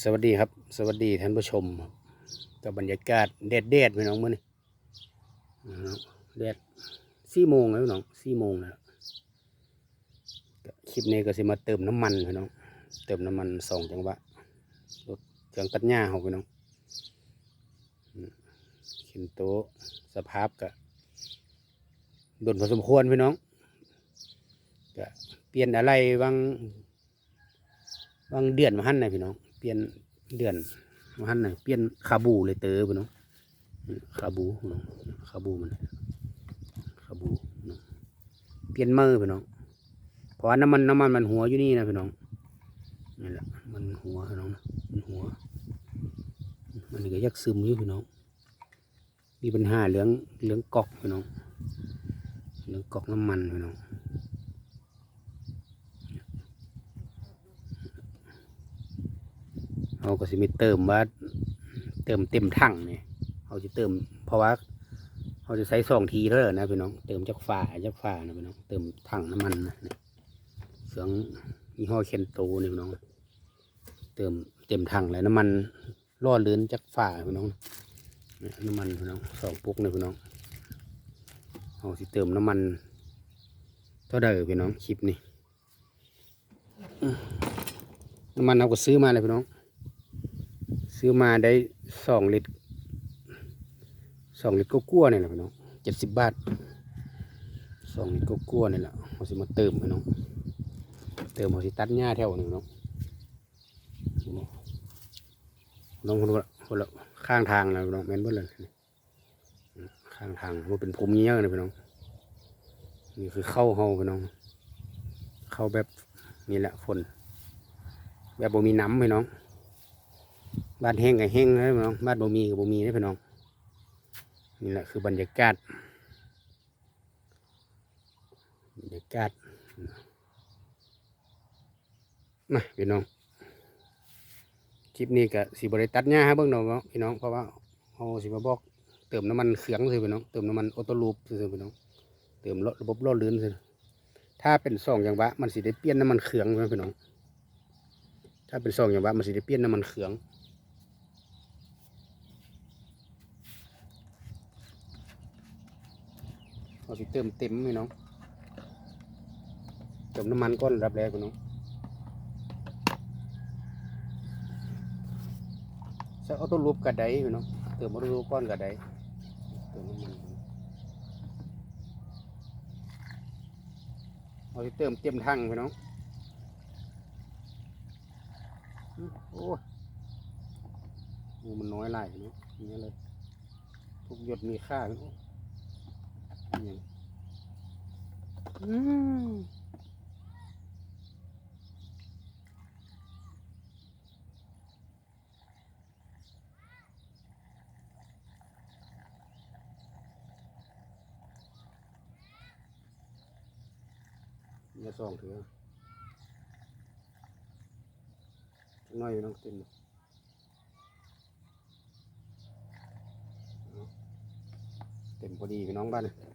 สวัสดีครับ สวัสดีท่านผู้ชมครับกับบรรยากาศแดดแดดๆพี่น้องมื่อนี้อ่แดดสี่โมงแล้วพี่น้องสี่โมงแล้วคลิปนี้ก็สิมาเติมน้ำมันพี่น้องเติมน้ำมันสองจังหวะรถเครื่องตัดหญ้าเขาพี่น้องขึ้นโต๊ะสภาพก็โดนพอสมควรพี่น้องก็เปลี่ยนอะไรบางบางเดือนมาหันนะพี่น้อง ปลี่ยนเดือนมาหันนะเปลี่ยนคาบูเลยเตอพี่น้องคาบูเน้องคาบูมันคาบูพี่น้องเปลี่ยนมือพี่น้องเพราะน้ำมันน้ำมันมันหัวอยู่นี่นะพี่น้องนี่แหละมันหัวพี่น้องมันหัว มันก็ยักซึมอยู่พี่น้อง มีปัญหาเรื่องเรื่องกอกพี่น้องเรื่องกอกน้ำมันพี่น้อง เราก็สิมีเติมว่าเติมเต็มถังเนี่ยเขาจะเติม เพราะว่าเขาจะใช้สองทีเท่านั้นนะพี่น้อง เติมจากฝาจากฝานะพี่น้อง เติมถังน้ำมันนะเสียงยี่ห้อเคนโตนี่พี่น้อง เติมเต็มถังเลยน้ำมันล่อเลือนจากฝาพี่น้อง น้ำมันพี่น้องสองปุ๊กนี่พี่น้องเขาสิเติมน้ำมันเท่าใดพี่น้องคลิปนี้น้ำมันเราก็ซื้อมาเลยพี่น้อง ซื้อมาได้สองลิตรสองลิตรก็กลัวๆนี่แหละพี่น้องเจ็ดสิบบาทสองลิตรก็กลัวๆนี่แหละเราสิมาเติมพี่น้องเติมเราสิตัดหญ้าแถวหนึ่งน้องน้องคนละคนละข้างทางนะพี่น้องแม่นเบ่เลยข้างทางมันเป็นผมเงี้ยอะนะพี่น้องนี่คือเข้าเฮาพี่น้อง เข้าแบบนี่แหละฝนแบบบ่มีน้ำพี่น้อง บ้านแห้งกับแห้งนะพี่น้องบ้านบ่มีกับบ่มีนะพี่น้องนี่แหละคือบรรยากาศบรรยากาศมาพี่น้องคลิปนี้ก็สีบริตัดหญ้าให้เบิ่งหน่อยเนาพี่น้องเพราะว่าเอาสิมาบอก เติมน้ำมันเขืองเลยพี่น้องเติมน้ำมันออโต้ลูปเลยพี่น้องเติมระบบล่อลื่นเลยถ้าเป็นสองอย่างวะมันสิได้เปลี่ยนน้ำมันเขืองนะพี่น้องถ้าเป็นสองอย่างวะมันสิได้เปลี่ยนน้ำมันเขือง เราสิเติมเต็มพี่น้องเติมน้ำมันก้อนรับแรกพี่น้องใส่ออโต้ลูปกระไดพี่น้องเติมออโต้ลูปก้อนกระไดเติมน้ำมันเราสิเติมเต็มถังพี่น้องโอ้มันน้อยหลายพี่น้องอย่างนี้เลยทุกหยดมีค่าพี่น้ องเนี่ยอืมอย่สองเถือะน้อยอยู่น้องเต็มเอาเต็มพอดีพี่น้องบ้านเลย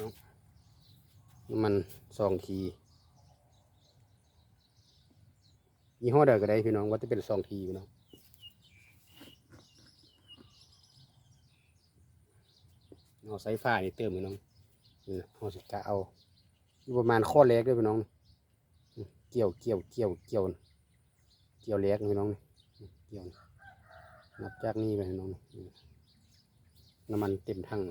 น้องน้ำมันสองทียี่ห้อใดก็ได้พี่น้องว่าจะเป็นสองทีพี่น้องเอาสายฟ้านี่เติมพี่น้องนี่นะเอาสิกะเอาประมาณข้อเล็กด้วยพี่น้อง เกี่ยวเกี่ยวเกี่ยวเกี่ยวเกี่ยวเล็กพี่น้องเกี่ยวนับจากนี้ไปพี่น้องน้ำมันเต็มถัง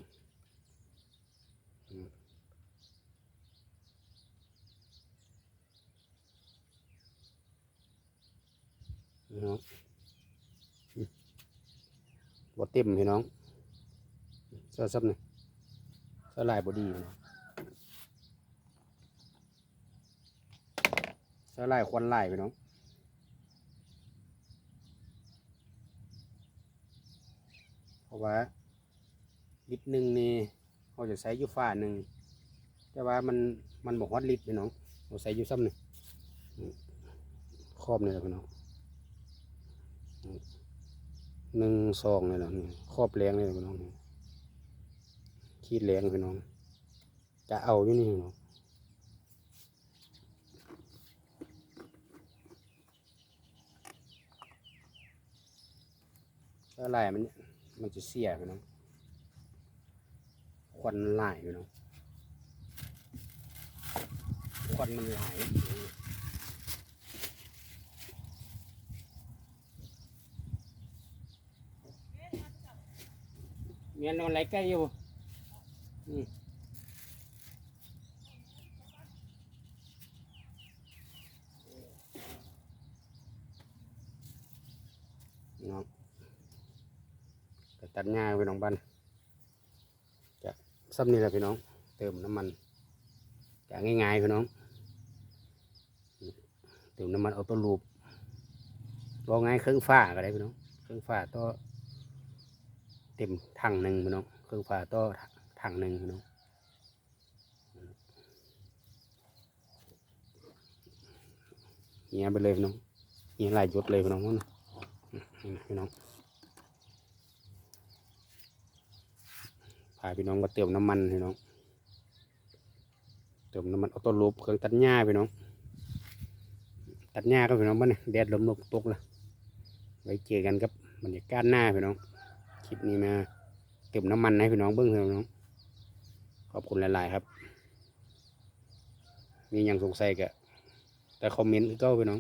พี่น้องบ่เต็มพี่น้องเสื้อซับหน่อยเสื้อลายบอดีพี่น้องเสื้อลายควันลายพี่น้องเพราะว่าลิตรหนึ่งนี่เขาจะใช้ยูฟ้าหนึ่งแต่ว่ามันมันบอกฮอตลิตรพี่น้องเราใส่ยูซ้ำหนึ่งครอบนี่แหละพี่น้อง หนึ่งซองนี่แหละนี่ครอบแรงนี่แหละพี่น้องนี่ขีดแรงพี่น้อง จะเอาอยู่นี่พี่น้องถ้าลายมันมันจะเสียพี่น้องควันมันหลายพี่น้องควันมันไหล เมียนอนไรใกล้อยู่อืมน้องไปตัดหญ้าไปน้องบ้านจะซ้ำนี่แหละพี่น้อง เติมน้ำมันจะง่ายๆพี่น้อง เติมน้ำมันออโต้ลูปลองง่ายเครื่องฟ้าก็ได้พี่น้อง เครื่องฟ้าต่อ เต็มถังหนึ่งพี่น้องเครื่องฟ้าต่อถังหนึ่งพี่น้องเงี้ยไปเลยพี่น้องเงี้ยหลายยดเลยพี่น้องนั่นพี่น้องพาพี่น้องก็เติมน้ำมันพี่น้องเติมน้ำมันออโต้ลูปเครื่องตัดหญ้าพี่น้อง ตัดหญ้าก็พี่น้องบ้านนี่แดดลมลมตกละไว้เจอกันกับบรรยากาศหน้าพี่น้อง คลิปนี้มาเติมน้ำมันให้พี่น้องเบิ้งเถอะน้อง ขอบคุณหลาย ๆ ครับ มีอย่างสงสัยก็แต่คอมเมนต์ก็พี่น้อง